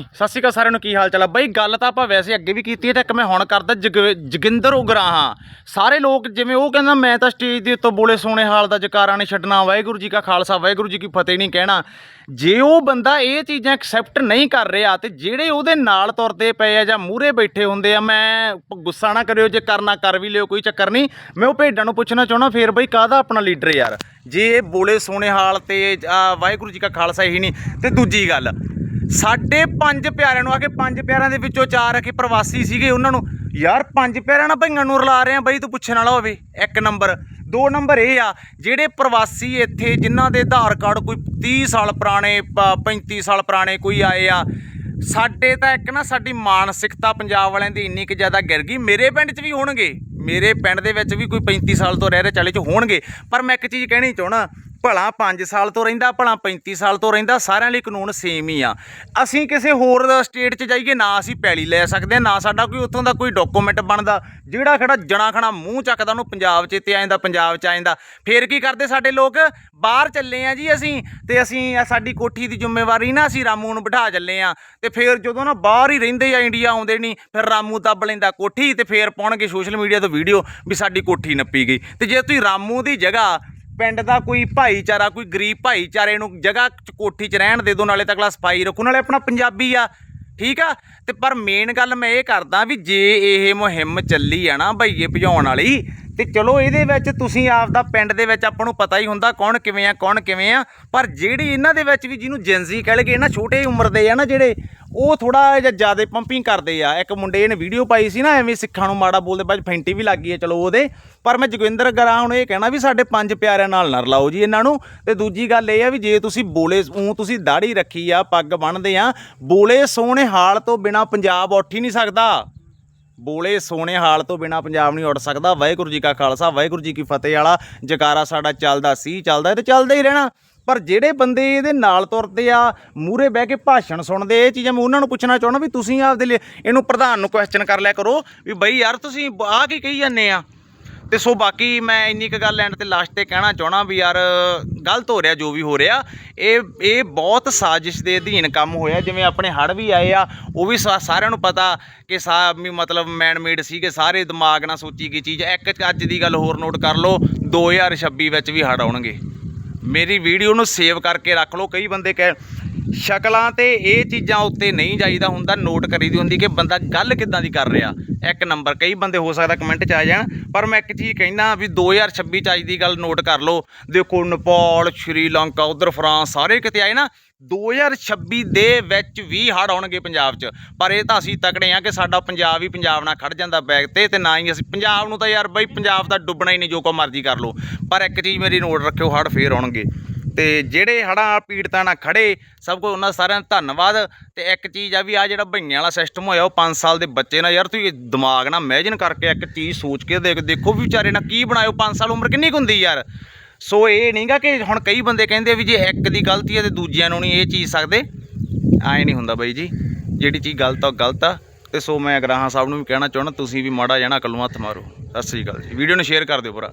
ਸਤਿ ਸ਼੍ਰੀ ਅਕਾਲ ਸਾਰਿਆਂ ਨੂੰ, ਕੀ ਹਾਲ ਚਾਲ ਆ? ਬਾਈ, ਗੱਲ ਤਾਂ ਆਪਾਂ ਵੈਸੇ ਅੱਗੇ ਵੀ ਕੀਤੀ ਹੈ ਤੇ ਇੱਕ ਮੈਂ ਹੁਣ ਕਰਦਾ, ਜਗ- ਜੋਗਿੰਦਰ ਉਗਰਾਹਾਂ ਸਾਰੇ ਲੋਕ ਜਿਵੇਂ ਉਹ ਕਹਿੰਦਾ, ਮੈਂ ਤਾਂ ਸਟੇਜ ਦੇ ਉੱਤੋਂ ਬੋਲੇ ਸੋਹਣੇ ਹਾਲ ਦਾ ਜਕਾਰਾ ਨਹੀਂ ਛੱਡਣਾ, ਵਾਹਿਗੁਰੂ ਜੀ ਕਾ ਖਾਲਸਾ, ਵਾਹਿਗੁਰੂ ਜੀ ਕੀ ਫਤਿਹ ਨਹੀਂ ਕਹਿਣਾ। ਜੇ ਉਹ ਬੰਦਾ ਇਹ ਚੀਜ਼ਾਂ ਐਕਸੈਪਟ ਨਹੀਂ ਕਰ ਰਿਹਾ ਤੇ ਜਿਹੜੇ ਉਹਦੇ ਨਾਲ ਤੁਰਦੇ ਪਏ ਆ ਜਾਂ ਮੂਹਰੇ ਬੈਠੇ ਹੁੰਦੇ ਆ, ਮੈਂ ਗੁੱਸਾ ਨਾ ਕਰਿਓ, ਜੇ ਕਰਨਾ ਕਰ ਵੀ ਲਿਓ, ਕੋਈ ਚੱਕਰ ਨਹੀਂ। ਮੈਂ ਉਹ ਭੇਡਾਂ ਨੂੰ ਪੁੱਛਣਾ ਚਾਹਣਾ ਫੇਰ ਬਈ ਕਾਹਦਾ ਆਪਣਾ ਲੀਡਰ ਯਾਰ? ਜੇ ਇਹ ਬੋਲੇ ਸੋਹਣੇ ਹਾਲ ਤੇ ਵਾਹਿਗੁਰੂ ਜੀ ਕਾ ਖਾਲਸਾ ਹੀ ਨਹੀਂ। ਤੇ ਦੂਜੀ ਗੱਲ ਸਾਡੇ ਪੰਜ ਪਿਆਰਿਆਂ ਨੂੰ ਆ ਕੇ ਪੰਜ ਪਿਆਰਿਆਂ ਦੇ ਵਿੱਚੋਂ ਚਾਰ ਆ ਕੇ ਪ੍ਰਵਾਸੀ ਸੀਗੇ ਉਹਨਾਂ ਨੂੰ। ਯਾਰ ਪੰਜ ਪਿਆਰਿਆਂ ਨਾਲ ਭਈਆਂ ਨੂੰ ਰਲਾ ਰਹੇ ਆ ਬਈ, ਤੂੰ ਪੁੱਛਣ ਵਾਲਾ ਹੋਵੇ। ਇੱਕ ਨੰਬਰ। ਦੋ ਨੰਬਰ ਇਹ ਆ, ਜਿਹੜੇ ਪ੍ਰਵਾਸੀ ਇੱਥੇ, ਜਿਨ੍ਹਾਂ ਦੇ ਆਧਾਰ ਕਾਰਡ ਕੋਈ 30 ਸਾਲ ਪੁਰਾਣੇ, ਪ- 35 ਸਾਲ ਪੁਰਾਣੇ ਕੋਈ ਆਏ ਆ, ਸਾਡੇ ਤਾਂ ਇੱਕ ਨਾ ਸਾਡੀ ਮਾਨਸਿਕਤਾ ਪੰਜਾਬ ਵਾਲਿਆਂ ਦੀ ਇੰਨੀ ਕਿ ਜ਼ਿਆਦਾ ਗਿਰ ਗਈ। ਮੇਰੇ ਪਿੰਡ 'ਚ ਵੀ ਹੋਣਗੇ। ਮੇਰੇ ਪਿੰਡ ਦੇ ਵਿੱਚ ਵੀ ਕੋਈ 35 ਸਾਲ ਤੋਂ ਰਹਿ ਰਹੇ 40 ਚ ਹੋਣਗੇ। ਪਰ ਮੈਂ ਇੱਕ ਚੀਜ਼ ਕਹਿਣੀ ਚਾਹਣਾ ਭਲਾ 5 ਸਾਲ ਤੋਂ ਰਹਿੰਦਾ, ਭਲਾ 35 ਸਾਲ ਤੋਂ ਰਹਿੰਦਾ, ਸਾਰਿਆਂ ਲਈ ਕਾਨੂੰਨ ਸੇਮ ਹੀ ਆ। ਅਸੀਂ ਕਿਸੇ ਹੋਰ ਸਟੇਟ 'ਚ ਜਾਈਏ, ਨਾ ਅਸੀਂ ਪੈਲੀ ਲੈ ਸਕਦੇ ਹਾਂ ਨਾ ਸਾਡਾ ਕੋਈ ਉੱਥੋਂ ਦਾ ਕੋਈ ਡਾਕੂਮੈਂਟ ਬਣਦਾ। ਜਿਹੜਾ ਖੜਾ ਜਣਾ ਖਣਾ ਮੂੰਹ ਚੱਕਦਾ, ਉਹਨੂੰ ਪੰਜਾਬ 'ਚ ਤੇ ਆ ਜਾਂਦਾ, ਪੰਜਾਬ 'ਚ ਆ ਜਾਂਦਾ। ਫੇਰ ਕੀ ਕਰਦੇ ਸਾਡੇ ਲੋਕ? ਬਾਹਰ ਚੱਲੇ ਆ ਜੀ ਅਸੀਂ। ਤੇ ਅਸੀਂ ਸਾਡੀ ਕੋਠੀ ਦੀ ਜ਼ਿੰਮੇਵਾਰੀ ਨਾ ਅਸੀਂ ਰਾਮੂ ਨੂੰ ਬਿਠਾ ਚੱਲੇ ਆ। ਤੇ ਫੇਰ ਜਦੋਂ ਨਾ ਬਾਹਰ ਹੀ ਰਹਿੰਦੇ ਆ, ਇੰਡੀਆ ਆਉਂਦੇ ਨਹੀਂ, ਫਿਰ ਰਾਮੂ ਦੱਬ ਲੈਂਦਾ ਕੋਠੀ ਤੇ ਫੇਰ ਪਾਉਣਗੇ ਸੋਸ਼ਲ ਮੀਡੀਆ ਤੋਂ ਵੀਡੀਓ ਵੀ ਸਾਡੀ ਕੋਠੀ ਨੱਪੀ ਗਈ। ਤੇ ਜੇ ਤੁਸੀਂ ਰਾਮੂ ਦੀ ਜਗ੍ਹਾ ਪਿੰਡ ਦਾ ਕੋਈ ਭਾਈਚਾਰਾ, ਕੋਈ ਗਰੀਬ ਭਾਈਚਾਰੇ ਨੂੰ ਜਗ੍ਹਾ ਚ ਕੋਠੀ 'ਚ ਰਹਿਣ ਦੇ ਦੋ, ਨਾਲੇ ਤਾਂ ਅਗਲਾ ਸਫ਼ਾਈ ਰੱਖੋ, ਨਾਲੇ ਆਪਣਾ ਪੰਜਾਬੀ ਆ, ਠੀਕ ਆ? ਤੇ ਪਰ ਮੇਨ ਗੱਲ ਮੈਂ ਇਹ ਕਰਦਾ ਵੀ ਜੇ ਇਹ ਮੁਹਿੰਮ ਚੱਲੀ ਆ ਨਾ ਭਈਏ ਭਜਾਉਣ ਵਾਲੀ ਤੇ ਚਲੋ ਇਹਦੇ ਵਿੱਚ ਤੁਸੀਂ ਆਪਦਾ ਪਿੰਡ ਦੇ ਵਿੱਚ ਆਪਾਂ ਨੂੰ ਪਤਾ ਹੀ ਹੁੰਦਾ ਕੌਣ ਕਿਵੇਂ ਆ, ਕੌਣ ਕਿਵੇਂ ਆ। ਪਰ ਜਿਹੜੀ ਇਹਨਾਂ ਦੇ ਵਿੱਚ ਵੀ ਜਿਹਨੂੰ ਜੈਂਜ਼ੀ ਕਹਿ ਲਗੇ ਨਾ ਛੋਟੇ ਉਮਰ ਦੇ ਆ ਨਾ ਜਿਹੜੇ, ਉਹ ਥੋੜਾ ਜਿਹਾ ਜ਼ਿਆਦਾ ਪੰਪਿੰਗ ਕਰਦੇ ਆ। ਇੱਕ ਮੁੰਡੇ ਨੇ ਵੀਡੀਓ ਪਾਈ ਸੀ ਨਾ, ਐਵੇਂ ਸਿੱਖਾਂ ਨੂੰ ਮਾੜਾ ਬੋਲਦੇ, ਬਾਅਦ ਫੈਂਟੀ ਵੀ ਲੱਗ ਗਈ ਹੈ ਚਲੋ ਉਹਦੇ। ਪਰ ਮੈਂ ਜੋਗਿੰਦਰ ਗਰਾਂ ਹੁਣ ਇਹ ਕਹਿਣਾ ਵੀ ਸਾਡੇ ਪੰਜ ਪਿਆਰਿਆਂ ਨਾਲ ਨਾ ਰਲਾਓ ਜੀ ਇਹਨਾਂ ਨੂੰ। ਤੇ ਦੂਜੀ ਗੱਲ ਇਹ ਆ ਵੀ ਜੇ ਤੁਸੀਂ ਬੋਲੇ ਉਹ ਤੁਸੀਂ ਦਾੜੀ ਰੱਖੀ ਆ, ਪੱਗ ਬੰਨਦੇ ਆ, ਬੋਲੇ ਸੋਹਣੇ ਹਾਲ ਤੋਂ ਬਿਨਾ ਪੰਜਾਬ ਉੱਠ ਹੀ ਨਹੀਂ ਸਕਦਾ। ਬੋਲੇ ਸੋਹਣੇ ਹਾਲ ਤੋਂ ਬਿਨਾ ਪੰਜਾਬ ਨਹੀਂ ਉੱਡ ਸਕਦਾ। ਵਾਹਿਗੁਰੂ ਜੀ ਕਾ ਖਾਲਸਾ, ਵਾਹਿਗੁਰੂ ਜੀ ਕੀ ਫਤਿਹ ਵਾਲਾ ਜਕਾਰਾ ਸਾਡਾ ਚੱਲਦਾ ਸੀ, ਚੱਲਦਾ ਇਹ ਤੇ ਚੱਲਦਾ ਹੀ ਰਹਿਣਾ। ਪਰ ਜਿਹੜੇ ਬੰਦੇ ਇਹਦੇ ਨਾਲ ਤੁਰਦੇ ਆ, ਮੂਹਰੇ ਬਹਿ ਕੇ ਭਾਸ਼ਣ ਸੁਣਦੇ, ਇਹ ਚੀਜ਼ਾਂ ਮੈਂ ਉਹਨਾਂ ਨੂੰ ਪੁੱਛਣਾ ਚਾਹੁੰਦਾ ਵੀ ਤੁਸੀਂ ਆਪਦੇ ਲਈ ਇਹਨੂੰ ਪ੍ਰਧਾਨ ਨੂੰ ਕੁਐਸਚਨ ਕਰ ਲਿਆ ਕਰੋ ਵੀ ਬਈ ਯਾਰ ਤੁਸੀਂ ਆ ਕੀ ਕਹੀ ਜਾਂਦੇ ਆ? ਤੇ ਸੋ ਬਾਕੀ ਮੈਂ ਇੰਨੀ ਕੁ ਗੱਲ ਐਂਡ ਤੇ ਲਾਸਟ ਤੇ ਕਹਿਣਾ ਚਾਹਣਾ ਵੀ ਯਾਰ, ਗਲਤ ਹੋ ਰਿਹਾ ਜੋ ਵੀ ਹੋ ਰਿਹਾ, ਇਹ ਇਹ ਬਹੁਤ ਸਾਜ਼ਿਸ਼ ਦੇ ਅਧੀਨ ਕੰਮ ਹੋਇਆ, ਜਿਵੇਂ ਆਪਣੇ ਹੜ ਵੀ ਆਏ ਆ, ਉਹ ਵੀ ਸਾ- ਸਾਰਿਆਂ ਨੂੰ ਪਤਾ ਕਿ ਸਾ, ਵੀ ਮਤਲਬ ਮੈਨ ਮੇਡ ਸੀਗੇ, ਸਾਰੇ ਦਿਮਾਗ ਨਾਲ ਸੋਚੀ ਗਈ ਚੀਜ਼, ਇੱਕ ਅੱਜ ਦੀ ਗੱਲ ਹੋਰ ਨੋਟ ਕਰ ਲਓ 2026 ਵਿੱਚ ਵੀ ਹੜ ਆਉਣਗੇ। ਮੇਰੀ ਵੀਡੀਓ ਨੂੰ ਸੇਵ ਕਰਕੇ ਰੱਖ ਲਓ, ਕਈ ਬੰਦੇ ਕਹਿ, ਸ਼ਕਲਾਂ ਤੇ ਇਹ ਚੀਜ਼ਾਂ ਉੱਤੇ ਨਹੀਂ ਜਾਈਦਾ ਹੁੰਦਾ ਨੋਟ ਕਰੀਦੀ ਹੁੰਦੀ ਕਿ ਬੰਦਾ ਗੱਲ ਕਿੱਦਾਂ ਦੀ ਕਰ ਰਿਹਾ। ਇੱਕ ਨੰਬਰ, ਕਈ ਬੰਦੇ ਹੋ ਸਕਦਾ ਕਮੈਂਟ 'ਚ ਆ ਜਾਣ, ਪਰ ਮੈਂ ਇੱਕ ਚੀਜ਼ ਕਹਿੰਦਾ ਵੀ 2026 ਚ ਅੱਜ ਦੀ ਗੱਲ ਨੋਟ ਕਰ ਲਓ। ਦੇਖੋ ਨੇਪਾਲ, ਸ਼੍ਰੀਲੰਕਾ, ਉਧਰ ਫਰਾਂਸ ਸਾਰੇ ਕਿਤੇ ਆਏ ਨਾ 2026 ਦੇ ਵਿੱਚ ਵੀ ਹੜ ਆਉਣਗੇ ਪੰਜਾਬ 'ਚ। ਪਰ ਇਹ ਤਾਂ ਅਸੀਂ ਤਕੜੇ ਆ ਕਿ ਸਾਡਾ ਪੰਜਾਬ ਹੀ ਪੰਜਾਬ ਨਾਲ ਖੜ ਜਾਂਦਾ ਬੈਗ ਤੇ ਤੇ ਨਾ ਹੀ ਅਸੀਂ, ਪੰਜਾਬ ਨੂੰ ਤਾਂ ਯਾਰ ਬਈ ਪੰਜਾਬ ਦਾ ਡੁੱਬਣਾ ਹੀ ਨਹੀਂ, ਜੋ ਕੋ ਮਰਜ਼ੀ ਕਰ ਲਓ। ਪਰ ਇੱਕ ਚੀਜ਼ ਮੇਰੀ ਨੋਟ ਰੱਖਿਓ ਹੜ ਫੇਰ ਆਉਣਗੇ। ਤੇ ਜਿਹੜੇ ਹੜ੍ਹਾਂ ਪੀੜਤਾਂ ਨਾਲ ਖੜੇ, ਸਭ ਕੋ ਉਹਨਾਂ ਸਾਰਿਆਂ ਦਾ ਧੰਨਵਾਦ। ਤੇ ਇੱਕ ਚੀਜ਼ ਆ ਵੀ ਆ ਜਿਹੜਾ ਭਈਆਂ ਵਾਲਾ ਸਿਸਟਮ ਹੋਇਆ, ਉਹ 5 ਸਾਲ ਦੇ ਬੱਚੇ ਨਾਲ ਯਾਰ, ਤੁਸੀਂ ਦਿਮਾਗ ਨਾਲ ਇਮੇਜਿਨ ਕਰਕੇ ਇੱਕ ਚੀਜ਼ ਸੋਚ ਕੇ ਦੇਖ, ਦੇਖੋ ਵੀ ਵਿਚਾਰੇ ਨਾਲ ਕੀ ਬਣਾਇਓ 5 ਸਾਲ ਉਮਰ ਕਿੰਨੀ ਕੁ ਹੁੰਦੀ ਯਾਰ? ਸੋ ਇਹ ਨਹੀਂਗਾ ਕਿ ਹੁਣ ਕਈ ਬੰਦੇ ਕਹਿੰਦੇ ਵੀ ਜੇ ਇੱਕ ਦੀ ਗਲਤੀ ਹੈ ਤੇ ਦੂਜਿਆਂ ਨੂੰ ਨਹੀਂ ਇਹ ਚੀਜ਼ ਸਕਦੇ। ਐ ਨਹੀਂ ਹੁੰਦਾ ਬਾਈ ਜੀ, ਜਿਹੜੀ ਚੀਜ਼ ਗਲਤ ਆ, ਉਹ ਗਲਤ ਆ। ਤੇ ਸੋ ਮੈਂ ਅਗਰਾਹਾਂ ਸਾਹਿਬ ਨੂੰ ਵੀ ਕਹਿਣਾ ਚਾਹੁੰਦਾ, ਤੁਸੀਂ ਵੀ ਮਾੜਾ ਜਾਣਾ ਕੱਲੋਂ ਹੱਥ ਮਾਰੋ। ਸਤਿ ਸ੍ਰੀ ਅਕਾਲ ਜੀ। ਵੀਡੀਓ ਨੂੰ ਸ਼ੇਅਰ ਕਰ ਦਿਓ ਭਰਾ।